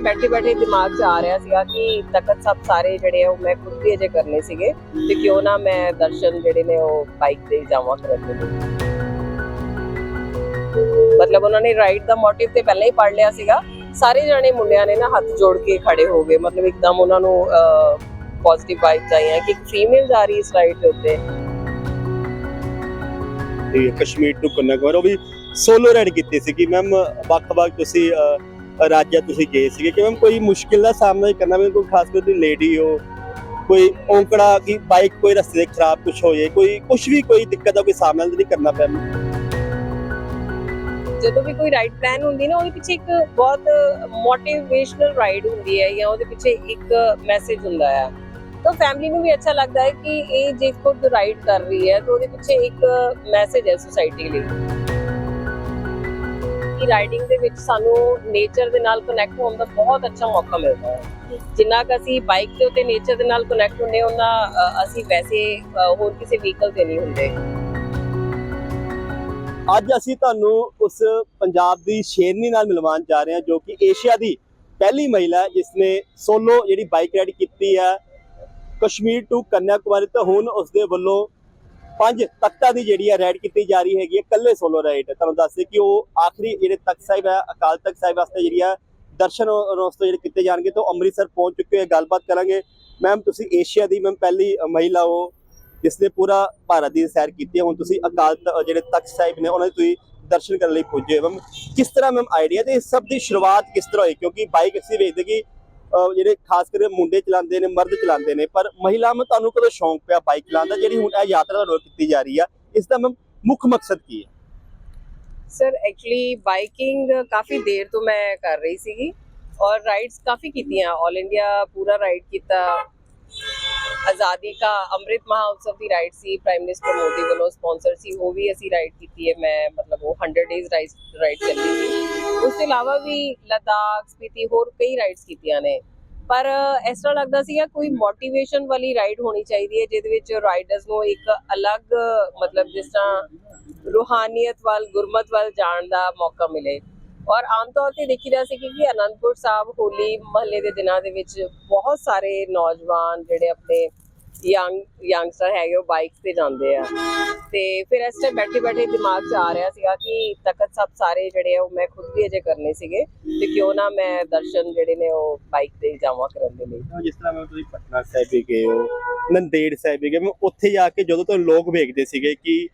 Time ਬੈਠੇ ਬੈਠੇ ਦਿਮਾਗ 'ਚ ਆ ਰਿਹਾ ਸੀਗਾ ਕਿ ਤਖਤ ਸਾਹਿਬ ਸਾਰੇ ਜਿਹੜੇ ਆ ਉਹ ਮੈਂ ਖੁਦ ਵੀ ਅਜੇ ਕਰਨੇ ਸੀਗੇ ਤੇ ਕਿਉਂ ਨਾ ਮੈਂ ਦਰਸ਼ਨ ਜਿਹੜੇ ਨੇ ਉਹ ਬਾਈਕ ਤੇ ਹੀ ਜਾਵਾਂ ਕਰਨ ਦੇ ਲਈ। ਮਤਲਬ ਉਹਨਾਂ ਨੇ ਰਾਈਡ ਦਾ ਮੋਟਿਵ ਤੇ ਪਹਿਲਾਂ ਹੀ ਪੜ ਲਿਆ ਸੀਗਾ। ਸਾਰੇ ਜਣੇ ਮੁੰਡਿਆਂ ਨੇ ਨਾ ਹੱਥ ਜੋੜ ਕੇ ਖੜੇ ਹੋ ਗਏ। ਮਤਲਬ ਇੱਕਦਮ ਉਹਨਾਂ ਨੂੰ ਪੋਜ਼ਿਟਿਵ ਵਾਈਬਸ ਆਈਆਂ ਕਿ ਇੱਕ ਫੀਮੇਲ ਜਾ ਰਹੀ ਇਸ ਰਾਈਡ ਦੇ ਉੱਤੇ। ਤੇ ਕਸ਼ਮੀਰ ਤੋਂ ਕੰਨਿਆਕੁਮਾਰੀ ਉਹ ਵੀ ਸੋਲੋ ਰਾਈਡ ਕੀਤੀ ਸੀ ਕਿ ਮੈਮ ਵੱਖ-ਵੱਖ ਤੁਸੀਂ ਅਹ, ਰਾਜਾਂ ਤੁਸੀਂ ਗਏ ਸੀਗੇ ਕਿ ਮੈਮ ਕੋਈ ਮੁਸ਼ਕਿਲ ਦਾ ਸਾਹਮਣਾ ਕਰਨਾ ਵੀ ਕੋਈ ਖਾਸ ਕਰ ਤੁਸੀਂ ਲੇਡੀ ਹੋ, ਕੋਈ ਔਂਕੜਾ ਕਿ ਬਾਈਕ ਕੋਈ ਰਸਤੇ ਤੇ ਖਰਾਬ ਕੁਝ ਹੋ ਜਾਏ ਕੋਈ ਕੁਝ ਵੀ ਕੋਈ ਦਿੱਕਤ ਦਾ ਕੋਈ ਸਾਹਮਣਾ ਤਾਂ ਨਹੀਂ ਕਰਨਾ ਪਿਆ ਮੈਨੂੰ ਜਦੋਂ ਵੀ ਕੋਈ ਰਾਈਡ ਪਲਾਨ ਹੁੰਦੀ ਨਾ, ਉਹਦੇ ਪਿੱਛੇ ਇੱਕ ਬਹੁਤ ਮੋਟੀਵੇਸ਼ਨਲ ਰਾਈਡ ਹੁੰਦੀ ਹੈ ਜਾਂ ਉਹਦੇ ਪਿੱਛੇ ਇੱਕ ਮੈਸੇਜ ਹੁੰਦਾ ਹੈ ਤਾਂ ਫੈਮਿਲੀ ਨੂੰ ਵੀ ਅੱਛਾ ਲੱਗਦਾ ਹੈ ਕਿ ਇਹ ਜੇ ਖੁਦ ਰਾਈਡ ਕਰ ਰਹੀ ਹੈ, ਤਾਂ ਉਹਦੇ ਪਿੱਛੇ ਇੱਕ ਮੈਸੇਜ ਹੈ ਸੋਸਾਇਟੀ ਲਈ। ਕਿ ਰਾਈਡਿੰਗ ਦੇ ਵਿੱਚ ਸਾਨੂੰ ਨੇਚਰ ਦੇ ਨਾਲ ਕਨੈਕਟ ਹੋਣ ਦਾ ਬਹੁਤ ਅੱਛਾ ਮੌਕਾ ਮਿਲਦਾ ਹੈ। ਜਿੰਨਾ ਕਿ ਅਸੀਂ ਬਾਈਕ ਦੇ ਉੱਤੇ ਨੇਚਰ ਦੇ ਨਾਲ ਕਨੈਕਟ ਹੁੰਦੇ ਉਹਨਾਂ ਅਸੀਂ ਵੈਸੇ ਹੋਰ ਕਿਸੇ ਵਹੀਕਲ ਤੇ ਨਹੀਂ ਹੁੰਦੇ। ਅੱਜ ਅਸੀਂ ਤੁਹਾਨੂੰ ਉਸ ਪੰਜਾਬ ਦੀ ਸ਼ੇਰਨੀ ਨਾਲ ਮਿਲਵਾਉਣ ਜਾ ਰਹੇ ਹਾਂ, ਜੋ ਕਿ ਏਸ਼ੀਆ ਦੀ ਪਹਿਲੀ ਮਹਿਲਾ ਹੈ ਜਿਸ ਨੇ ਸੋਲੋ ਜਿਹੜੀ ਬਾਈਕ ਰਾਈਡ ਕੀਤੀ ਹੈ, ਕਸ਼ਮੀਰ ਟੂ ਕੰਨਿਆਕੁਮਾਰੀ ਤੋਂ ਹੁਣ ਉਸ ਦੇ ਵੱਲੋਂ ਪੰਜ ਤਖਤਾਂ ਦੀ ਜਿਹੜੀ ਹੈ ਰਾਈਡ ਕੀਤੀ ਜਾ ਰਹੀ ਹੈਗੀ ਹੈ ਕੱਲੇ ਸੋਲੋ ਰਾਈਡ ਤੁਹਾਨੂੰ ਦੱਸਦੇ ਕਿ ਉਹ ਆਖਰੀ ਜਿਹੜੇ ਤਖਤ ਸਾਹਿਬ ਹੈ, ਅਕਾਲ ਤਖਤ ਸਾਹਿਬ ਵਾਸਤੇ ਜਿਹੜੀ ਹੈ ਦਰਸ਼ਨ ਉਹ- ਜਿਹੜੇ ਕੀਤੇ ਜਾਣਗੇ ਤੋਂ ਅੰਮ੍ਰਿਤਸਰ ਪਹੁੰਚ ਚੁੱਕੇ ਹੋਏ ਗੱਲਬਾਤ ਕਰਾਂਗੇ। ਮੈਮ ਤੁਸੀਂ ਏਸ਼ੀਆ ਦੀ ਮੈਮ ਪਹਿਲੀ ਮਹਿਲਾ ਹੋ ਜਿਸ ਨੇ ਪੂਰਾ ਭਾਰਤ ਦੀ ਸੈਰ ਕੀਤੀ ਹੈ। ਹੁਣ ਤੁਸੀਂ ਅਕਾਲ ਜਿਹੜੇ ਤਖਤ ਸਾਹਿਬ ਨੇ, ਉਹਨਾਂ ਦੇ ਤੁਸੀਂ ਦਰਸ਼ਨ ਕਰਨ ਲਈ ਪੁੱਜੇ ਹੋ। ਮੈਮ ਕਿਸ ਤਰ੍ਹਾਂ ਮੈਮ ਆਈਡੀਆ ਤੇ ਇਸ ਸਭ ਦੀ ਸ਼ੁਰੂਆਤ ਕਿਸ ਤਰ੍ਹਾਂ ਹੋਈ? ਕਿਉਂਕਿ ਬਾਈਕ ਅਸੀਂ ਵੇਖਦੇ ਕਿ ਜਿਹੜੇ ਖਾਸ ਕਰਕੇ ਮੁੰਡੇ ਚਲਾਉਂਦੇ ਨੇ, ਮਰਦ ਚਲਾਉਂਦੇ ਨੇ, ਪਰ ਮਹਿਲਾ ਨੂੰ ਤੁਹਾਨੂੰ ਕਦੋਂ ਸ਼ੌਂਕ ਪਿਆ ਬਾਈਕ ਚਲਾਉਣ ਦਾ? ਜਿਹੜੀ ਹੁਣ ਇਹ ਯਾਤਰਾ ਤੁਹਾਨੂੰ ਕੀਤੀ ਜਾ ਰਹੀ ਆ, ਇਸ ਦਾ ਮੁੱਖ ਮਕਸਦ ਕੀ ਹੈ? ਸਰ ਐਕਚੁਅਲੀ ਬਾਈਕਿੰਗ ਕਾਫੀ ਦੇਰ ਤੋਂ ਮੈਂ ਕਰ ਰਹੀ ਸੀਗੀ ਔਰ ਰਾਈਡਸ ਕਾਫੀ ਕੀਤੀਆਂ 올 ਇੰਡੀਆ ਪੂਰਾ ਰਾਈਡ ਕੀਤਾ। ਆਜ਼ਾਦੀ ਕਾ ਅੰਮ੍ਰਿਤ ਮਹਾਉਤਸਵ ਦੀ ਰਾਈਡ ਸੀ ਪ੍ਰਾਈਮ ਮਿਨਿਸਟਰ ਮੋਦੀ ਵੱਲੋਂ ਸਪਾਂਸਰ ਸੀ, ਉਹ ਵੀ ਅਸੀਂ ਰਾਈਡ ਕੀਤੀ ਹੈ, ਮੈਂ ਮਤਲਬ ਉਹ 100 ਡੇਜ਼ ਰਾਈਡ ਰਾਈਡ ਚੱਲੀ ਸੀ। ਉਸ ਤੋਂ ਇਲਾਵਾ ਵੀ ਲਦਾਖ, ਸਪੀਤੀ ਹੋਰ ਕਈ ਰਾਈਡਸ ਕੀਤੀਆਂ ਨੇ। ਪਰ ਇਸ ਤਰ੍ਹਾਂ ਲੱਗਦਾ ਸੀਗਾ ਕੋਈ ਮੋਟੀਵੇਸ਼ਨ ਵਾਲੀ ਰਾਈਡ ਹੋਣੀ ਚਾਹੀਦੀ ਹੈ, ਜਿਹਦੇ ਵਿੱਚ ਰਾਈਡਰਸ ਨੂੰ ਇੱਕ ਅਲੱਗ ਮਤਲਬ ਜਿਸ ਤਰ੍ਹਾਂ ਰੂਹਾਨੀਅਤ ਵੱਲ, ਗੁਰਮਤ ਵੱਲ ਜਾਣ ਦਾ ਮੌਕਾ ਮਿਲੇ। ਔਰ ਆਮ ਤੌਰ ਤੇ ਦੇਖੀਦਾ ਸੀ ਕਿ ਅਨੰਦਪੁਰ ਸਾਹਿਬ ਹੋਲੀ ਮਹੱਲੇ ਦੇ ਦਿਨਾਂ ਦੇ ਵਿੱਚ ਬਹੁਤ ਸਾਰੇ ਨੌਜਵਾਨ ਜਿਹੜੇ ਆਪਣੇ ਯੰਗ, ਯੰਗਸਟਰ ਹੈਗੇ ਉਹ ਬਾਈਕਸ ਤੇ ਜਾਂਦੇ ਆ। ਤੇ ਫਿਰ ਇਸ ਟਾਈਮ ਬੈਠੇ ਬੈਠੇ ਦਿਮਾਗ 'ਚ ਆ ਰਿਹਾ ਸੀਗਾ ਕਿ ਤਖਤ ਸਾਹਿਬ ਸਾਰੇ ਜਿਹੜੇ ਆ ਉਹ ਮੈਂ ਖੁਦ ਵੀ ਅਜੇ ਕਰਨੇ ਸੀਗੇ ਤੇ ਕਿਉਂ ਨਾ ਮੈਂ ਦਰਸ਼ਨ ਜਿਹੜੇ ਨੇ ਉਹ ਬਾਈਕ ਤੇ ਜਾਵਾਂ ਕਰਨ ਦੇ ਲਈ। ਜਿਸ ਤਰ੍ਹਾਂ ਮੈਂ ਤੁਸੀਂ ਪਟਨਾ ਸਾਹਿਬ ਵੀ ਗਏ ਹੋ, ਨੰਦੇੜ ਸਾਹਿਬ ਵੀ ਗਏ, ਮੈਂ ਉੱਥੇ ਜਾ ਕੇ ਜਦੋਂ ਤੋਂ ਲੋਕ ਵੇਖਦੇ ਸੀਗੇ ਕਿ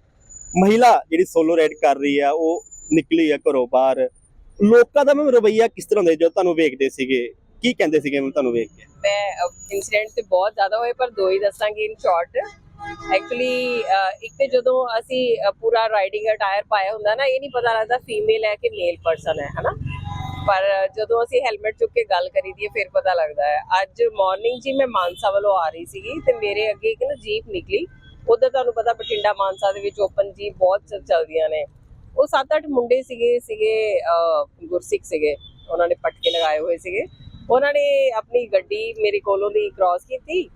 ਮਹਿਲਾ ਜਿਹੜੀ ਸੋਲੋ ਰਾਈਡ ਕਰ ਰਹੀ ਆ, ਉਹ ਨਿਕਲੀ ਆ ਘਰੋਂ ਬਾਹਰ। ਲੋਕਾਂ ਦਾ ਮੈਂ ਰਵਈਆ ਕਿਸ ਤਰ੍ਹਾਂ ਦਾ ਜਦੋਂ ਤੁਹਾਨੂੰ ਵੇਖਦੇ ਸੀਗੇ, ਕੀ ਕਹਿੰਦੇ ਸੀਗੇ ਮੈਂ ਤੁਹਾਨੂੰ ਵੇਖ ਕੇ? ਮੈਂ ਇਨਸੀਡੈਂਟ ਤੇ ਬਹੁਤ ਜ਼ਿਆਦਾ ਹੋਏ, ਪਰ ਦੋ ਹੀ ਦੱਸਾਂਗੀ ਇਨ ਸ਼ਾਰਟ ਐਕਚੁਅਲੀ ਇੱਕ ਤੇ ਜਦੋਂ ਅਸੀਂ ਪੂਰਾ ਰਾਈਡਿੰਗ ਅਟਾਇਰ ਪਾਇਆ ਹੁੰਦਾ ਨਾ, ਇਹ ਨਹੀਂ ਪਤਾ ਲੱਗਦਾ ਫੀਮੇਲ ਹੈ ਕਿ ਮੇਲ ਪਰਸਨ ਹੈ, ਹਨਾ? ਪਰ ਜਦੋਂ ਅਸੀਂ ਹੈਲਮਟ ਚੁੱਕ ਕੇ ਗੱਲ ਕਰੀ ਦੀ ਫਿਰ ਪਤਾ ਲੱਗਦਾ ਹੈ। ਅੱਜ ਮਾਰਨਿੰਗ ਜੀ ਮੈਂ ਮਾਨਸਾ ਵੱਲੋਂ ਆ ਰਹੀ ਸੀਗੀ ਤੇ ਮੇਰੇ ਅੱਗੇ ਇੱਕ ਨਾ ਜੀਪ ਨਿਕਲੀ। ਉਧਰ ਤੁਹਾਨੂੰ ਪਤਾ ਬਠਿੰਡਾ ਮਾਨਸਾ ਦੇ ਵਿੱਚ ਓਪਨ ਜੀਪ ਬਹੁਤ ਚ- ਚੱਲਦੀਆਂ ਨੇ। ਉਹ 7-8 ਮੁੰਡੇ ਸੀਗੇ ਸੀਗੇ ਗੁਰਸਿੱਖ ਸੀਗੇ। ਉਹਨਾਂ ਨੇ ਪਟਕੇ ਲਗਾਏ ਹੋਏ ਸੀਗੇ। ਉਹਨਾਂ ਨੇ ਆਪਣੀ ਗੱਡੀ ਮੇਰੇ ਕੋਲੋਂ ਦੀ ਕ੍ਰਾਸ ਕੀਤੀ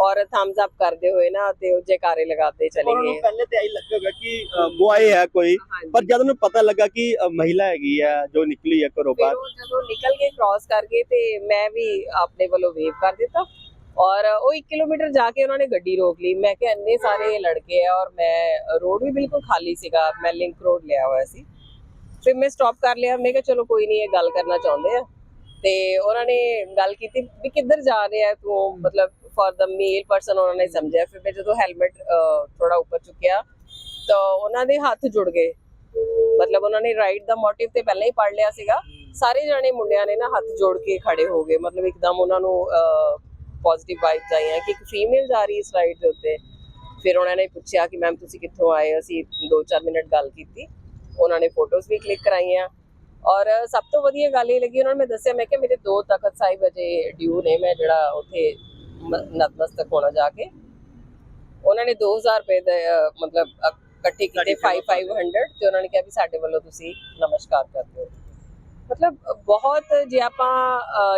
ਔਰ ਥੰਬਸ ਅਪ ਕਰਦੇ ਹੋਏ ਨਾ ਤੇ ਉਹ ਜੈਕਾਰੇ ਲਗਾਤੇ ਚਲੇ ਉਹਨਾਂ ਨੂੰ ਗਏ। ਪਹਿਲੇ ਤੇ ਆਈ ਲੱਗੇਗਾ ਕਿ ਬੁਆਏ ਹੈ ਕੋਈ। ਪਰ ਜਦ ਉਹਨੂੰ ਪਤਾ ਲੱਗਾ ਕਿ ਮਹਿਲਾ ਹੈਗੀ ਆ ਜੋ ਨਿਕਲੀ ਆ ਘਰੋਂ ਬਾਹਰ। ਜਦੋਂ ਨਿਕਲ ਕੇ ਕ੍ਰਾਸ ਕਰ ਗਏ ਤੇ ਮੈਂ ਵੀ ਆਪਣੇ ਵੱਲੋਂ ਵੇਵ ਕਰ ਦਿੱਤਾ। ਔਰ ਉਹ 1 ਕਿਲੋਮੀਟਰ ਜਾ ਕੇ ਉਹਨਾਂ ਨੇ ਗੱਡੀ ਰੋਕ ਲਈ। ਮੈਂ ਕਿਹਾ ਇੰਨੇ ਸਾਰੇ ਲੜਕੇ ਆ ਔਰ ਮੈਂ ਰੋਡ ਵੀ ਬਿਲਕੁਲ ਖਾਲੀ ਸੀਗਾ। ਮੈਂ ਲਿੰਕ ਰੋਡ ਲਿਆ ਹੋਇਆ ਸੀ। ਫਿਰ ਮੈਂ ਸਟਾਪ ਕਰ ਲਿਆ। ਮੈਂ ਕਿਹਾ ਚਲੋ ਕੋਈ ਨਹੀਂ ਇਹ ਗੱਲ ਕਰਨਾ ਚਾਹੁੰਦੇ ਆ। ਤੇ ਉਹਨਾਂ ਨੇ ਗੱਲ ਕੀਤੀ ਵੀ ਕਿੱਧਰ ਜਾ ਰਹੇ ਆ ਤੂੰ? ਮਤਲਬ ਫॉर द ਮੇਲ ਪਰਸਨ ਉਹਨਾਂ ਨੇ ਸਮਝਿਆ। ਫਿਰ ਮੈਂ ਜਦੋਂ ਹੈਲਮਟ ਥੋੜਾ ਉੱਪਰ ਚੁੱਕਿਆ ਤਾਂ ਉਹਨਾਂ ਦੇ ਹੱਥ ਜੁੜ ਗਏ। ਮਤਲਬ ਉਹਨਾਂ ਨੇ ਰਾਈਡ ਦਾ ਮੋਟਿਵ ਤੇ ਪਹਿਲਾਂ ਹੀ ਪੜ ਲਿਆ ਸੀਗਾ। ਸਾਰੇ ਜਣੇ ਮੁੰਡਿਆਂ ਨੇ ਨਾ ਹੱਥ ਜੋੜ ਕੇ ਖੜੇ ਹੋ ਗਏ। ਮਤਲਬ ਇੱਕਦਮ ਉਹਨਾਂ ਨੂੰ ਪੋਜ਼ਿਟਿਵ ਵਾਈਬਸ ਆਈਆਂ ਕਿ ਇੱਕ ਫੀਮੇਲ ਜਾ ਰਹੀ ਇਸ ਰਾਈਡ ਦੇ ਉੱਤੇ। ਫਿਰ ਉਹਨਾਂ ਨੇ ਪੁੱਛਿਆ ਕਿ ਮੈਮ ਤੁਸੀਂ ਕਿੱਥੋਂ ਆਏ? ਹੋ? ਅਸੀਂ 2-4 ਮਿੰਟ ਗੱਲ ਕੀਤੀ। ਉਹਨਾਂ ਨੇ ਫੋਟੋਜ਼ ਵੀ ਕਲਿੱਕ ਕਰਾਈਆਂ। ਔਰ ਸਭ ਤੋਂ ਵਧੀਆ ਗੱਲ ਇਹ ਲੱਗੀ ਉਹਨਾਂ ਨੇ ਦੱਸਿਆ ਮੈਂ ਕਿ ਮੇਰੇ ਦੋ ਤਖਤ ਸਾਹਿਬ ਅਜੇ ਡਿਊ ਨੇ ਮੈਂ ਜਿਹੜਾ ਉੱਥੇ ਨਤਮਸਤਕ ਹੋਣਾ ਜਾ ਕੇ। ਉਹਨਾਂ ਨੇ 2000 ਰੁਪਏ ਦੇ ਮਤਲਬ ਇਕੱਠੇ ਕੀਤੇ 5500 ਤੇ ਉਹਨਾਂ ਨੇ ਕਿਹਾ ਵੀ ਸਾਡੇ ਵੱਲੋਂ ਤੁਸੀਂ ਨਮਸਕਾਰ ਕਰਦੇ ਹੋ ਮਤਲਬ ਬਹੁਤ ਜੇ ਆਪਾਂ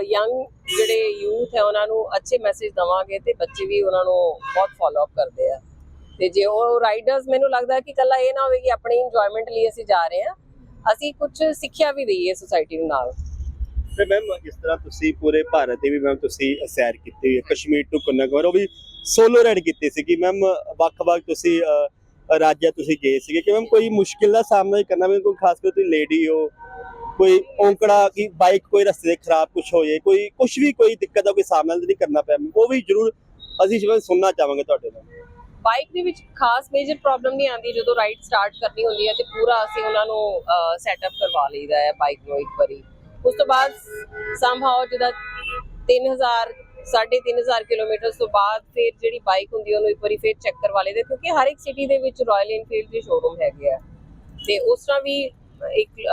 ਯੰਗ ਜਿਹੜੇ ਯੂਥ ਹੈ, ਉਹਨਾਂ ਨੂੰ ਅੱਛੇ ਮੈਸੇਜ ਦਵਾਂਗੇ ਤੇ ਬੱਚੇ ਵੀ ਉਹਨਾਂ ਨੂੰ ਬਹੁਤ ਫਾਲੋ ਅਪ ਕਰਦੇ ਆ। ਤੇ ਜੇ ਉਹ ਰਾਈਡਰਸ ਮੈਨੂੰ ਲੱਗਦਾ ਕਿ ਕੱਲਾ ਇਹ ਨਾ ਹੋਵੇ ਕਿ ਆਪਣੀ ਇੰਜੋਇਮੈਂਟ ਲਈ ਅਸੀਂ ਜਾ ਰਹੇ ਹਾਂ। ਅਸੀਂ ਕੁਝ ਸਿੱਖਿਆ ਵੀ ਦਈਏ ਸੋਸਾਇਟੀ ਨੂੰ ਨਾਲ। ਤੇ ਮੈਮ ਜਿਸ ਤਰ੍ਹਾਂ ਤੁਸੀਂ ਪੂਰੇ ਭਾਰਤ ਦੇ ਵੀ ਮੈਮ ਤੁਸੀਂ ਸੈਰ ਕੀਤੀ ਹੈ, ਕਸ਼ਮੀਰ ਤੋਂ ਕੰਨਿਆਕੁਮਾਰੀ ਉਹ ਵੀ ਸੋਲੋ ਰਾਈਡ ਕੀਤੀ ਸੀਗੀ। ਮੈਮ ਵੱਖ-ਵੱਖ ਤੁਸੀਂ ਰਾਜਾਂ ਤੁਸੀਂ ਗਏ ਸੀਗੇ। ਕਿ ਮੈਮ ਕੋਈ ਮੁਸ਼ਕਿਲ ਦਾ ਸਾਹਮਣਾ ਕਰਨਾ ਵੀ ਕੋਈ ਖਾਸ ਕਰ ਤੁਸੀਂ ਲੇਡੀ ਹੋ ਕੋਈ ਔਂਕੜਾ ਕਿ ਬਾਈਕ ਕੋਈ ਰਸਤੇ ਦੇ ਖਰਾਬ ਕੁਝ ਹੋ ਜਾਏ ਕੋਈ ਕੁਝ ਵੀ ਕੋਈ ਦਿੱਕਤ ਦਾ ਕੋਈ ਸਾਹਮਣਾ ਨਹੀਂ ਕਰਨਾ ਪਿਆ। ਉਹ ਵੀ ਜ਼ਰੂਰ ਅਸੀਂ ਜਿਵੇਂ ਸੁਣਨਾ ਚਾਹਾਂਗੇ ਤੁਹਾਡੇ ਨਾਲ। ਬਾਈਕ ਦੇ ਵਿੱਚ ਖਾਸ ਮੇਜਰ ਪ੍ਰੋਬਲਮ ਨਹੀਂ ਆਉਂਦੀ, ਜਦੋਂ ਰਾਈਡ ਸਟਾਰਟ ਕਰਨੀ ਹੁੰਦੀ ਹੈ ਤੇ ਪੂਰਾ ਅਸੀਂ ਉਹਨਾਂ ਨੂੰ ਸੈਟਅਪ ਕਰਵਾ ਲਈਦਾ ਹੈ ਬਾਈਕ ਨੂੰ ਇੱਕ ਵਾਰੀ। ਉਸ ਤੋਂ ਬਾਅਦ ਸਮਹਾਉ ਜਿਹਦਾ 3000 3500 ਕਿਲੋਮੀਟਰ ਤੋਂ ਬਾਅਦ ਫਿਰ ਜਿਹੜੀ ਬਾਈਕ ਹੁੰਦੀ ਹੈ, ਉਹਨੂੰ ਇੱਕ ਵਾਰੀ ਫਿਰ ਚੈੱਕ ਕਰਵਾ ਲਈਦਾ, ਕਿਉਂਕਿ ਹਰ ਇੱਕ ਸਿਟੀ ਦੇ ਵਿੱਚ ਰਾਇਲ ਇਨਫੀਲਡ ਦੇ ਸ਼ੋਰੂਮ ਹੈਗੇ ਆ। ਤੇ ਉਸ ਤਰ੍ਹਾਂ ਵੀ ਇੱਕ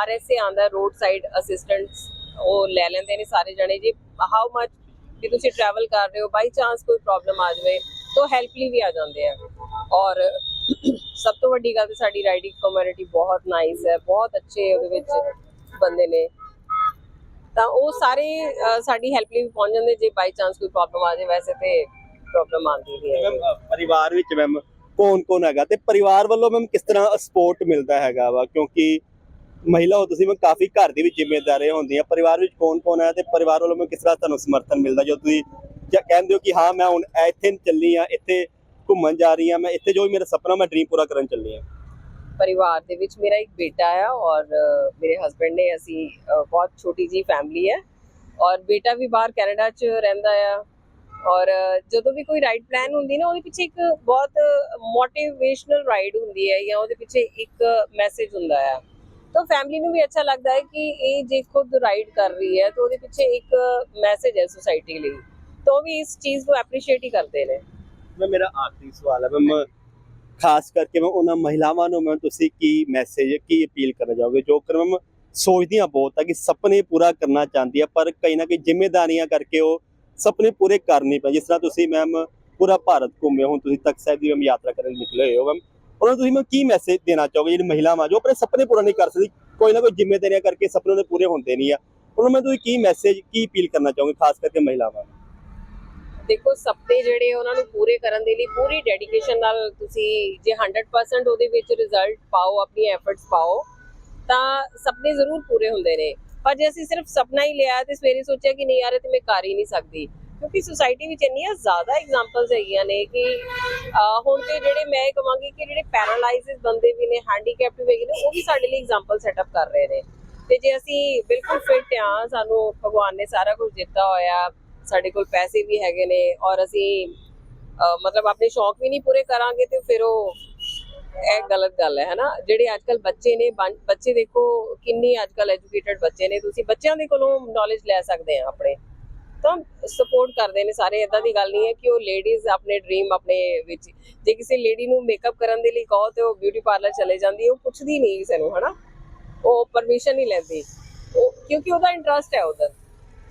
ਆਰਐਸਏ ਆਂਦਾ ਰੋਡ ਸਾਈਡ ਅਸਿਸਟੈਂਟਸ ਉਹ ਲੈ ਲੈਂਦੇ ਨੇ ਸਾਰੇ ਜਣੇ। ਜੀ ਹਾਊ ਮਚ ਕਿ ਤੁਸੀਂ ਟਰੈਵਲ ਕਰ ਰਹੇ ਹੋ ਬਾਈ ਚਾਂਸ ਕੋਈ ਪ੍ਰੋਬਲਮ ਆ ਜਾਵੇ ਤਾਂ ਹੈਲਪ ਲਈ ਵੀ ਆ ਜਾਂਦੇ ਆ। ਔਰ ਸਭ ਤੋਂ ਵੱਡੀ ਗੱਲ ਤੇ ਸਾਡੀ ਰਾਈਡਿੰਗ ਕਮਿਊਨਿਟੀ ਬਹੁਤ ਨਾਈਸ ਹੈ ਬਹੁਤ ਅੱਛੇ ਉਹਦੇ ਵਿੱਚ ਬੰਦੇ ਨੇ। ਤਾਂ ਉਹ ਸਾਰੇ ਅਹ, ਸਾਡੀ ਹੈਲਪ ਲਈ ਵੀ ਪਹੁੰਚ ਜਾਂਦੇ ਜੇ ਬਾਈ ਚਾਂਸ ਕੋਈ ਪ੍ਰੋਬਲਮ ਆ ਜਾਵੇ ਵੈਸੇ ਤੇ ਪ੍ਰੋਬਲਮ ਆਉਂਦੀ ਨਹੀਂ ਹੈ। ਮੈਮ ਪਰਿਵਾਰ ਵਿੱਚ ਮੈਮ ਕੌਣ ਕੌਣ ਹੈਗਾ ਤੇ ਪਰਿਵਾਰ ਵੱਲੋਂ ਮੈਮ ਕਿਸ ਤਰ੍ਹਾਂ ਸਪੋਰਟ ਮਿਲਦਾ ਹੈਗਾ ਵਾ? ਕਿਉਂਕਿ ਮਹਿਲਾ ਹੋ ਤੁਸੀਂ, ਮੈਂ ਕਾਫੀ ਘਰ ਦੀ ਵੀ ਜ਼ਿੰਮੇਵਾਰੀਆਂ ਹੁੰਦੀਆਂ ਪਰਿਵਾਰ ਵਿੱਚ ਕੌਣ ਕੌਣ ਹੈ ਤੇ ਪਰਿਵਾਰ ਵੱਲੋਂ ਮੈਂ ਕਿਸ ਤਰ੍ਹਾਂ ਤੁਹਾਨੂੰ ਸਮਰਥਨ ਮਿਲਦਾ? ਜਦੋਂ ਤੁਸੀਂ ਕਹਿੰਦੇ ਹੋ ਕਿ ਹਾਂ, ਮੈਂ ਹੁਣ ਇੱਥੇ ਚੱਲੀ ਆ, ਇੱਥੇ ਘੁੰਮਣ ਜਾ ਰਹੀ ਆ, ਮੈਂ ਇੱਥੇ ਜੋ ਵੀ ਮੇਰਾ ਸੁਪਨਾ, ਮੈਂ ਡ੍ਰੀਮ ਪੂਰਾ ਕਰਨ ਚੱਲੀ ਆ। ਪਰਿਵਾਰ ਦੇ ਵਿੱਚ ਮੇਰਾ ਇੱਕ ਬੇਟਾ ਆ ਔਰ ਮੇਰੇ ਹਸਬੰਡ ਨੇ ਅਸੀਂ ਬਹੁਤ ਛੋਟੀ ਜੀ ਫੈਮਿਲੀ ਹੈ। ਔਰ ਬੇਟਾ ਵੀ ਬਾਹਰ ਕੈਨੇਡਾ 'ਚ ਰਹਿੰਦਾ ਆ। ਔਰ ਜਦੋਂ ਵੀ ਕੋਈ ਰਾਈਡ ਪਲਾਨ ਹੁੰਦੀ ਨਾ, ਉਹਦੇ ਪਿੱਛੇ ਇੱਕ ਬਹੁਤ ਮੋਟੀਵੇਸ਼ਨਲ ਰਾਈਡ ਹੁੰਦੀ ਹੈ ਜਾਂ ਉਹਦੇ ਪਿੱਛੇ ਇੱਕ ਮੈਸੇਜ ਹੁੰਦਾ ਆ। ਤਾਂ ਫੈਮਿਲੀ ਨੂੰ ਵੀ ਅੱਛਾ ਲੱਗਦਾ ਹੈ ਕਿ ਇਹ ਜੇ ਖੁਦ ਰਾਈਡ ਕਰ ਰਹੀ ਹੈ, ਤਾਂ ਉਹਦੇ ਪਿੱਛੇ ਇੱਕ ਮੈਸੇਜ ਹੈ ਸੋਸਾਇਟੀ ਲਈ। ਤਾਂ ਵੀ ਇਸ ਚੀਜ਼ ਨੂੰ ਐਪਰੀਸ਼ੀਏਟ ਹੀ ਕਰਦੇ ਨੇ। ਮੈਂ ਮੇਰਾ ਆਖਰੀ ਸਵਾਲ ਹੈ, ਮੈਂ ਖਾਸ ਕਰਕੇ ਮੈਂ ਉਹਨਾਂ ਮਹਿਲਾਵਾਂ ਨੂੰ ਮੈਂ ਤੁਸੀਂ ਕੀ ਮੈਸੇਜ ਕੀ ਅਪੀਲ ਕਰਨਾ ਚਾਹੋਗੇ? ਜੋ ਕਰ ਸੋਚਦੀਆਂ ਬਹੁਤ ਆ ਕਿ ਸੁਪਨੇ ਪੂਰਾ ਕਰਨਾ ਚਾਹੁੰਦੀ ਆ, ਪਰ ਕਈ ਨਾ ਕਈ ਜ਼ਿੰਮੇਵਾਰੀਆਂ ਕਰਕੇ ਉਹ ਸੁਪਨੇ ਪੂਰੇ ਕਰ ਨਹੀਂ ਪਾ ਜਿਸ ਤਰ੍ਹਾਂ ਤੁਸੀਂ ਮੈਮ ਪੂਰਾ ਭਾਰਤ ਘੁੰਮੇ ਹੋ ਤੁਸੀਂ ਤਖਤ ਸਾਹਿਬ ਦੀ ਮੈਮ ਯਾਤਰਾ ਕਰਨ ਨਿਕਲੇ ਹੋਏ ਹੋ ਮੈਮ ਉਹਨਾਂ ਨੂੰ ਤੁਸੀਂ ਮੈਂ ਕੀ ਮੈਸੇਜ ਦੇਣਾ ਚਾਹੋਗੇ? ਜਿਹੜੀ ਮਹਿਲਾਵਾਂ ਜੋ ਆਪਣੇ ਸੁਪਨੇ ਪੂਰਾ ਨਹੀਂ ਕਰ ਸਕਦੀ, ਕੋਈ ਨਾ ਕੋਈ ਜ਼ਿੰਮੇਵਾਰੀਆਂ ਕਰਕੇ ਸੁਪਨੇ ਉਹਦੇ ਪੂਰੇ ਹੁੰਦੇ ਨਹੀਂ ਆ। ਉਹਨਾਂ ਨੂੰ ਮੈਂ ਤੁਸੀਂ ਕੀ ਮੈਸੇਜ ਕੀ ਅਪੀਲ ਕਰਨਾ ਚਾਹੋਗੇ, ਖਾਸ ਕਰਕੇ ਮਹਿਲਾਵਾਂ ਨੂੰ ਦੇਖੋ, ਸੁਪਨੇ ਜਿਹੜੇ ਉਹਨਾਂ ਨੂੰ ਪੂਰੇ ਕਰਨ ਦੇ ਲਈ ਪੂਰੀ ਡੈਡੀਕੇਸ਼ਨ ਨਾਲ ਤੁਸੀਂ ਜੇ 100% ਉਹਦੇ ਵਿੱਚ ਰਿਜ਼ਲਟ ਪਾਓ ਆਪਣੀ ਐਫਰਟਸ ਪਾਓ, ਤਾਂ ਸੁਪਨੇ ਜ਼ਰੂਰ ਪੂਰੇ ਹੁੰਦੇ ਨੇ। ਪਰ ਜੇ ਅਸੀਂ ਸਿਰਫ ਸੁਪਨਾ ਹੀ ਲਿਆ ਤੇ ਸਵੇਰੇ ਸੋਚਿਆ ਕਿ ਨਹੀਂ ਯਾਰ, ਇਹ ਤੇ ਮੈਂ ਕਰ ਹੀ ਨਹੀਂ ਸਕਦੀ। ਕਿਉਂਕਿ ਸੁਸਾਇਟੀ ਵਿੱਚ ਇੰਨੀਆਂ ਜ਼ਿਆਦਾ ਐਗਜ਼ਾਮਪਲਸ ਹੈਗੀਆਂ ਨੇ ਕਿ ਹੁਣ ਤੇ ਜਿਹੜੇ ਮੈਂ ਕਹਾਂਗੀ ਕਿ ਜਿਹੜੇ ਪੈਰਾਲਾਈਜ਼ਡ ਬੰਦੇ ਵੀ ਨੇ ਹੈਂਡੀਕੈਪਡ ਵੀ ਨੇ, ਉਹ ਵੀ ਸਾਡੇ ਲਈ ਐਗਜ਼ਾਮਪਲ ਸੈਟਅਪ ਕਰ ਰਹੇ ਨੇ। ਤੇ ਜੇ ਅਸੀਂ ਬਿਲਕੁਲ ਫਿਟ ਆ, ਸਾਨੂੰ ਭਗਵਾਨ ਨੇ ਸਾਰਾ ਕੁਝ ਦਿੱਤਾ ਹੋਇਆ, ਸਾਡੇ ਕੋਲ ਪੈਸੇ ਵੀ ਹੈਗੇ ਨੇ ਔਰ ਅਸੀਂ ਮਤਲਬ ਆਪਣੇ ਸ਼ੌਕ ਵੀ ਨਹੀਂ ਪੂਰੇ ਕਰਾਂਗੇ ਤੇ ਫਿਰ ਉਹ ਇਹ ਗਲਤ ਗੱਲ ਹੈ, ਹਨਾ? ਜਿਹੜੇ ਅੱਜਕੱਲ ਬੱਚੇ ਨੇ ਬੱਚੇ ਦੇਖੋ ਕਿੰਨੀ ਅੱਜਕੱਲ ਐਜੂਕੇਟਡ ਬੱਚੇ ਨੇ। ਤੁਸੀਂ ਬੱਚਿਆਂ ਦੇ ਕੋਲੋਂ ਨੌਲੇਜ ਲੈ ਸਕਦੇ ਆ ਆਪਣੇ। ਤਾਂ ਸਪੋਰਟ ਕਰਦੇ ਨੇ ਸਾਰੇ। ਇਦਾਂ ਦੀ ਗੱਲ ਨਹੀਂ ਹੈ ਕਿ ਉਹ ਲੇਡੀਜ਼ ਆਪਣੇ ਡ੍ਰੀਮ ਆਪਣੇ ਵਿੱਚ, ਜੇ ਕਿਸੇ ਲੇਡੀ ਨੂੰ ਮੇਕਅਪ ਕਰਨ ਦੇ ਲਈ ਕਹੋ ਤੇ ਉਹ ਬਿਊਟੀ ਪਾਰਲਰ ਚਲੇ ਜਾਂਦੀ ਹੈ, ਉਹ ਪੁੱਛਦੀ ਨਹੀਂ ਕਿਸੇ ਨੂੰ, ਹਨਾ? ਉਹ ਪਰਮਿਸ਼ਨ ਨਹੀਂ ਲੈਂਦੀ। ਉਹ, ਕਿਉਂਕਿ ਉਹਦਾ ਇੰਟਰਸਟ ਹੈ ਉਧਰ।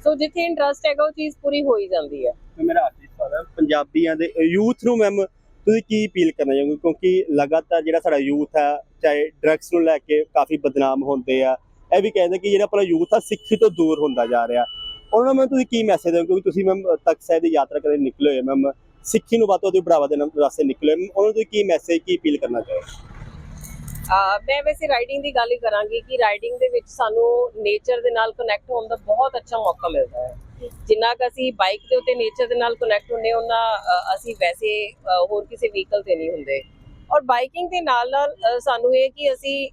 ਸੋ ਜਿੱਥੇ ਇੰਟਰਸਟ ਹੈਗਾ, ਉਹ ਚੀਜ਼ ਪੂਰੀ ਹੋ ਹੀ ਜਾਂਦੀ ਹੈ। ਮੇਰਾ ਆਖਰੀ ਸਵਾਲ ਹੈ, ਪੰਜਾਬੀਆਂ ਦੇ ਯੂਥ ਨੂੰ ਮੈਮ ਤੁਸੀਂ ਕੀ ਅਪੀਲ ਕਰਨਾ ਚਾਹੋਗੇ? ਕਿਉਂਕਿ ਲਗਾਤਾਰ ਜਿਹੜਾ ਸਾਡਾ ਯੂਥ ਹੈ ਚਾਹੇ ਡਰੱਗਸ ਨੂੰ ਲੈ ਕੇ ਕਾਫੀ ਬਦਨਾਮ ਹੁੰਦੇ ਆ, ਇਹ ਵੀ ਕਹਿੰਦੇ ਕਿ ਜਿਹੜਾ ਆਪਣਾ ਯੂਥ ਆ, ਸਿੱਖੀ ਤੋਂ ਦੂਰ ਹੁੰਦਾ ਜਾ ਰਿਹਾ। ਉਹਨਾਂ ਨੂੰ ਤੁਸੀਂ ਕੀ ਮੈਸੇਜ ਦਿਓ ਕਿਉਂਕਿ ਤੁਸੀਂ ਮੈਮ ਤਖਤ ਸਾਹਿਬ ਦੀ ਯਾਤਰਾ ਕਰਨ ਨਿਕਲੇ ਹੋਏ ਮੈਮ। ਸਿੱਖੀ ਨੂੰ ਵੱਧ ਤੋਂ ਵੱਧ ਬੜਾਵਾ ਦੇਣ ਵਾਸਤੇ ਨਿਕਲੇ ਉਹਨਾਂ ਨੂੰ ਤੁਸੀਂ ਕੀ ਮੈਸੇਜ ਕੀ ਅਪੀਲ ਕਰਨਾ ਚਾਹੋਗੇ? ਮੈਂ ਵੈਸੇ ਰਾਈਡਿੰਗ ਦੀ ਗੱਲ ਹੀ ਕਰਾਂਗੀ ਕਿ ਰਾਈਡਿੰਗ ਦੇ ਵਿੱਚ ਸਾਨੂੰ ਨੇਚਰ ਦੇ ਨਾਲ ਕਨੈਕਟ ਹੋਣ ਦਾ ਬਹੁਤ ਅੱਛਾ ਮੌਕਾ ਮਿਲਦਾ ਹੈ। ਜਿੰਨਾ ਕਿ ਅਸੀਂ ਬਾਈਕ ਦੇ ਉੱਤੇ ਨੇਚਰ ਦੇ ਨਾਲ ਕਨੈਕਟ ਹੁੰਦੇ ਉਹਨਾਂ ਅਸੀਂ ਵੈਸੇ ਹੋਰ ਕਿਸੇ ਵਹੀਕਲ ਤੇ ਨਹੀਂ ਹੁੰਦੇ। ਔਰ ਬਾਈਕਿੰਗ ਦੇ ਨਾਲ ਨਾਲ ਸਾਨੂੰ ਇਹ ਕਿ ਅਸੀਂ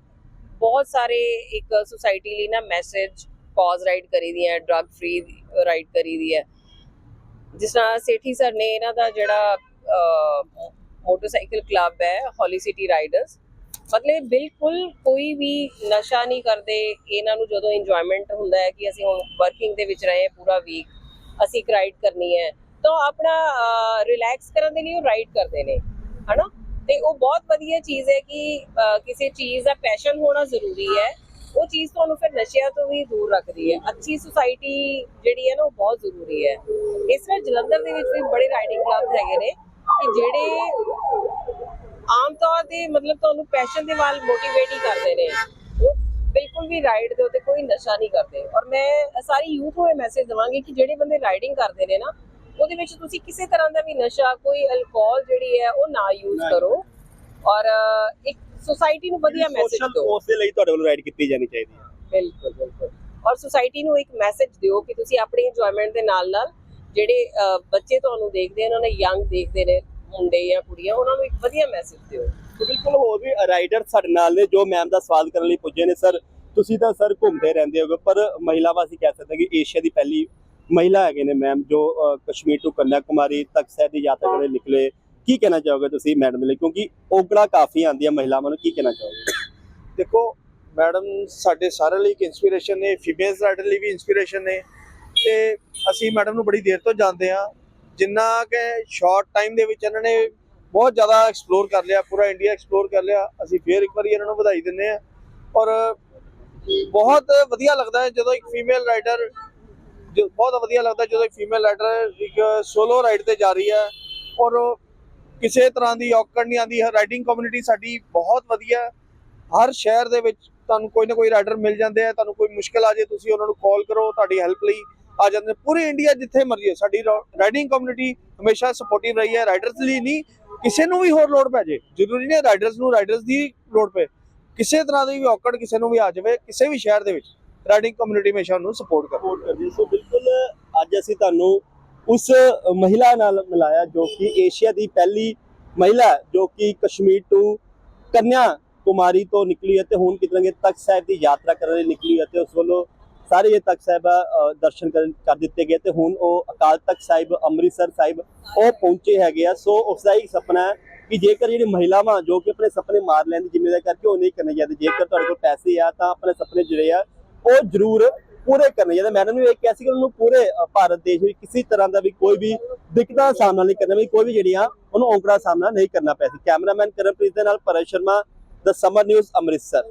ਬਹੁਤ ਸਾਰੇ ਇੱਕ ਸੁਸਾਇਟੀ ਲਈ ਨਾ ਮੈਸੇਜ ਪੌਜ਼ ਰਾਈਡ ਕਰੀ ਦੀ ਹੈ ਡਰੱਗ ਫ੍ਰੀ ਰਾਈਡ ਕਰੀ ਦੀ ਹੈ। ਜਿਸ ਤਰ੍ਹਾਂ ਸੇਠੀ ਸਰ ਨੇ ਇਹਨਾਂ ਦਾ ਜਿਹੜਾ ਮੋਟਰਸਾਈਕਲ ਕਲੱਬ ਹੈ ਹੌਲੀ ਸਿਟੀ ਰਾਈਡਰਸ ਮਤਲਬ ਬਿਲਕੁਲ ਕੋਈ ਵੀ ਨਸ਼ਾ ਨਹੀਂ ਕਰਦੇ, ਇਹਨਾਂ ਨੂੰ ਜਦੋਂ ਇੰਜੋਇਮੈਂਟ ਹੁੰਦਾ ਹੈ ਕਿ ਅਸੀਂ ਹੁਣ ਵਰਕਿੰਗ ਦੇ ਵਿੱਚ ਰਹੇ ਪੂਰਾ ਵੀਕ ਅਸੀਂ ਰਾਈਡ ਕਰਨੀ ਹੈ, ਤਾਂ ਉਹ ਆਪਣਾ ਰਿਲੈਕਸ ਕਰਨ ਦੇ ਲਈ ਉਹ ਰਾਈਡ ਕਰਦੇ ਨੇ, ਹਨਾ? ਤੇ ਉਹ ਬਹੁਤ ਵਧੀਆ ਚੀਜ਼ ਹੈ ਕਿ ਕਿਸੇ ਚੀਜ਼ ਦਾ ਪੈਸ਼ਨ ਹੋਣਾ ਜ਼ਰੂਰੀ ਹੈ, ਉਹ ਚੀਜ਼ ਤੁਹਾਨੂੰ ਫਿਰ ਨਸ਼ਿਆਂ ਤੋਂ ਵੀ ਦੂਰ ਰੱਖਦੀ ਹੈ, ਅੱਛੀ ਸੁਸਾਇਟੀ ਜਿਹੜੀ ਹੈ ਨਾ ਉਹ ਬਹੁਤ ਜ਼ਰੂਰੀ ਹੈ। ਇਸ ਤਰ੍ਹਾਂ ਜਲੰਧਰ ਦੇ ਵਿੱਚ ਵੀ ਬੜੇ ਰਾਈਡਿੰਗ ਕਲੱਬ ਹੈਗੇ ਨੇ ਕਿ ਜਿਹੜੇ ਆਮ ਤੌਰ ਤੇ ਮਤਲਬ ਤੁਹਾਨੂੰ ਪੈਸ਼ਨ ਦੇ ਵੱਲ ਮੋਟੀਵੇਟ ਹੀ ਕਰਦੇ ਨੇ। ਉਹ ਬਿਲਕੁਲ ਵੀ ਰਾਈਡ ਦੇ ਉੱਤੇ ਕੋਈ ਨਸ਼ਾ ਨਹੀਂ ਕਰਦੇ। ਔਰ ਮੈਂ ਸਾਰੀ ਯੂਥ ਨੂੰ ਇਹ ਮੈਸੇਜ ਦਵਾਂਗੀ ਕਿ ਜਿਹੜੇ ਬੰਦੇ ਰਾਈਡਿੰਗ ਕਰਦੇ ਨੇ ਨਾ ਉਹਦੇ ਵਿੱਚ ਤੁਸੀਂ ਕਿਸੇ ਤਰ੍ਹਾਂ ਦਾ ਵੀ ਨਸ਼ਾ ਕੋਈ ਅਲਕੋਹਲ ਜਿਹੜੀ ਹੈ ਉਹ ਨਾ ਯੂਜ਼ ਨਾ ਕਰੋ। ਔਰ ਇੱਕ ਸੋਸਾਇਟੀ ਨੂੰ ਵਧੀਆ ਮੈਸੇਜ ਸੋਸ਼ਲ ਦਿਓ। ਕੋਸ ਦੇ ਲਈ ਤੁਹਾਡੇ ਵੱਲੋਂ ਰਾਈਡ ਕੀਤੀ ਜਾਣੀ ਚਾਹੀਦੀ ਹੈ। ਬਿਲਕੁਲ ਬਿਲਕੁਲ। ਔਰ ਸੁਸਾਇਟੀ ਨੂੰ ਇੱਕ ਮੈਸੇਜ ਦਿਓ ਕਿ ਤੁਸੀਂ ਆਪਣੀ ਇੰਜੋਇਮੈਂਟ ਦੇ ਨਾਲ ਨਾਲ ਜਿਹੜੇ ਬੱਚੇ ਤੁਹਾਨੂੰ ਦੇਖਦੇ ਆ ਉਹਨਾਂ ਨੇ ਯੰਗ ਦੇਖਦੇ ਨੇ ਮੁੰਡੇ ਜਾਂ ਕੁੜੀਆਂ ਉਹਨਾਂ ਨੂੰ ਇੱਕ ਵਧੀਆ ਮੈਸੇਜ ਦਿਓ। ਬਿਲਕੁਲ ਹੋਰ ਵੀ ਰਾਈਡਰ ਸਾਡੇ ਨਾਲ ਨੇ ਜੋ ਮੈਮ ਦਾ ਸਵਾਲ ਕਰਨ ਲਈ ਪੁੱਜੇ ਨੇ। ਸਰ ਤੁਸੀਂ ਤਾਂ ਸਰ ਘੁੰਮਦੇ ਰਹਿੰਦੇ ਹੋਗੇ ਪਰ ਮਹਿਲਾਵਾਂ ਅਸੀਂ ਕਹਿ ਸਕਦੇ ਹਾਂ ਕਿ ਏਸ਼ੀਆ ਦੀ ਪਹਿਲੀ ਮਹਿਲਾ ਹੈਗੇ ਨੇ ਮੈਮ ਜੋ ਕਸ਼ਮੀਰ ਤੋਂ ਕੰਨਿਆ ਕੁਮਾਰੀ ਤੱਕ ਸਾਹਿਬ ਦੀ ਯਾਤਰਾ ਕਰਨ ਲਈ ਨਿਕਲੇ। ਕੀ ਕਹਿਣਾ ਚਾਹੋਗੇ ਤੁਸੀਂ ਮੈਡਮ ਲਈ? ਕਿਉਂਕਿ ਔਗੜਾ ਕਾਫੀ ਆਉਂਦੀਆਂ ਮਹਿਲਾਵਾਂ ਨੂੰ ਕੀ ਕਹਿਣਾ ਚਾਹੋਗੇ? ਦੇਖੋ ਮੈਡਮ ਸਾਡੇ ਸਾਰਿਆਂ ਲਈ ਇੱਕ ਇਨਸਪੀਰੇਸ਼ਨ ਨੇ ਫੀਮੇਲਸ ਰਾਈਡਰ ਲਈ ਵੀ ਇਨਸਪੀਰੇਸ਼ਨ ਨੇ। ਤੇ ਅਸੀਂ ਮੈਡਮ ਨੂੰ ਬੜੀ ਦੇਰ ਤੋਂ ਜਾਣਦੇ ਆ ਜਿੰਨਾ ਕਿ ਸ਼ਾਰਟ ਟਾਈਮ ਦੇ ਵਿੱਚ ਇਹਨਾਂ ਨੇ ਬਹੁਤ ਜ਼ਿਆਦਾ ਐਕਸਪਲੋਰ ਕਰ ਲਿਆ, ਪੂਰਾ ਇੰਡੀਆ ਐਕਸਪਲੋਰ ਕਰ ਲਿਆ। ਅਸੀਂ ਫੇਰ ਇੱਕ ਵਾਰੀ ਇਹਨਾਂ ਨੂੰ ਵਧਾਈ ਦਿੰਦੇ ਆ ਔਰ ਬਹੁਤ ਵਧੀਆ ਲੱਗਦਾ ਹੈ ਜਦੋਂ ਇੱਕ ਫੀਮੇਲ ਰਾਈਡਰ ਬਹੁਤ ਵਧੀਆ ਲੱਗਦਾ ਜਦੋਂ ਇੱਕ ਫੀਮੇਲ ਰਾਈਡਰ ਇੱਕ ਸੋਲੋ ਰਾਈਡ ਤੇ ਜਾ ਰਹੀ ਹੈ। ਔਰ ਕਿਸੇ ਤਰ੍ਹਾਂ ਦੀ ਔਕੜ ਨਹੀਂ ਆਉਂਦੀ ਰਾਈਡਿੰਗ ਕਮਿਊਨਿਟੀ ਸਾਡੀ ਬਹੁਤ ਵਧੀਆ ਹਰ ਸ਼ਹਿਰ ਦੇ ਵਿੱਚ ਤੁਹਾਨੂੰ ਕੋਈ ਨਾ ਕੋਈ ਰਾਈਡਰ ਮਿਲ ਜਾਂਦੇ ਆ, ਤੁਹਾਨੂੰ ਕੋਈ ਮੁਸ਼ਕਲ ਆ ਜੇ, ਤੁਸੀਂ ਉਹਨਾਂ ਨੂੰ ਕਾਲ ਕਰੋ ਤੁਹਾਡੀ ਹੈਲਪ ਲਈ। ਆ ਜਾਂਦੇ ਨੇ। ਪੂਰੇ ਇੰਡੀਆ ਜਿੱਥੇ ਮਰਜ਼ੀ ਸਾਡੀ ਰਾਈਡਿੰਗ ਕਮਿਊਨਿਟੀ ਹਮੇਸ਼ਾ ਸਪੋਰਟਿਵ ਰਹੀ ਹੈ। ਰਾਈਡਰਸ ਲਈ ਨਹੀਂ, ਕਿਸੇ ਨੂੰ ਵੀ ਹੋਰ ਲੋੜ ਪੈ ਜੇ। ਜ਼ਰੂਰੀ ਨਹੀਂ ਰਾਈਡਰਸ ਨੂੰ ਰਾਈਡਰਸ ਦੀ ਲੋੜ ਪਏ। ਕਿਸੇ ਤਰ੍ਹਾਂ ਦੀ ਵੀ ਔਕੜ ਕਿਸੇ ਨੂੰ ਵੀ ਆ ਜਾਵੇ, ਕਿਸੇ ਵੀ ਸ਼ਹਿਰ ਦੇ ਵਿੱਚ ਰਾਈਡਿੰਗ ਕਮਿਊਨਿਟੀ ਹਮੇਸ਼ਾ ਉਹਨੂੰ ਸਪੋਰਟ ਕਰਦੀ ਸੋ ਬਿਲਕੁਲ ਅੱਜ ਅਸੀਂ ਤੁਹਾਨੂੰ ਉਸ ਮਹਿਲਾ ਨਾਲ ਮਿਲਾਇਆ ਜੋ ਕਿ ਏਸ਼ੀਆ ਦੀ ਪਹਿਲੀ ਮਹਿਲਾ ਜੋ ਕਿ ਕਸ਼ਮੀਰ ਤੋਂ ਕੰਨਿਆ ਕੁਮਾਰੀ ਤੋਂ ਨਿਕਲੀ ਹੈ ਤੇ ਹੁਣ ਕਿਤਨੇ ਤਖਤ ਸਾਹਿਬ ਦੀ ਯਾਤਰਾ ਕਰਨ ਲਈ ਨਿਕਲੀ ਹੈ ਤੇ ਉਸ ਵੱਲੋਂ ਸਾਰੇ ਇਹ ਤਖਤ ਸਾਹਿਬ ਦਰਸ਼ਨ ਕਰਨ ਕਰ ਦਿੱਤੇ ਗਏ ਤੇ ਹੁਣ ਉਹ ਅਕਾਲ ਤਖਤ ਸਾਹਿਬ, ਅੰਮ੍ਰਿਤਸਰ ਸਾਹਿਬ, ਉਹ ਪਹੁੰਚੇ ਹੈਗੇ ਆ। ਸੋ ਉਸ ਦਾ ਹੀ ਸੁਪਨਾ ਹੈ ਕਿ ਜੇਕਰ ਜਿਹੜੀ ਮਹਿਲਾਵਾਂ ਜੋ ਕਿ ਆਪਣੇ ਸੁਪਨੇ ਮਾਰ ਲੈਂਦੀ ਜ਼ਿੰਮੇਦਾਰ ਕਰਕੇ ਉਹ ਨਹੀਂ ਕਰਨੇ ਚਾਹੀਦੇ ਜੇਕਰ ਤੁਹਾਡੇ ਕੋਲ ਪੈਸੇ ਆ ਤਾਂ ਆਪਣੇ ਸੁਪਨੇ ਜਿਹੜੇ ਆ, ਉਹ ਜ਼ਰੂਰ ਪੂਰੇ ਕਰਨੇ ਚਾਹੀਦੇ ਮੈਂ ਨੂੰ ਇਹ ਕਿਹਾ ਸੀ ਕਿ ਉਹਨੂੰ ਪੂਰੇ ਭਾਰਤ ਦੇਸ਼ ਵਿੱਚ ਕਿਸੇ ਤਰ੍ਹਾਂ ਦਾ ਵੀ ਕੋਈ ਵੀ ਦਿੱਕਤਾਂ ਦਾ ਸਾਹਮਣਾ ਨਹੀਂ ਕਰਨਾ, ਵੀ ਕੋਈ ਵੀ ਜਿਹੜੀਆਂ ਉਹਨੂੰ ਔਂਕੜਾ ਦਾ ਸਾਹਮਣਾ ਨਹੀਂ ਕਰਨਾ ਪਿਆ ਸੀ। ਕੈਮਰਾਮੈਨ ਕਰਮਪ੍ਰੀਤ ਦੇ ਨਾਲ Param Sharma, the summer news Amritsar.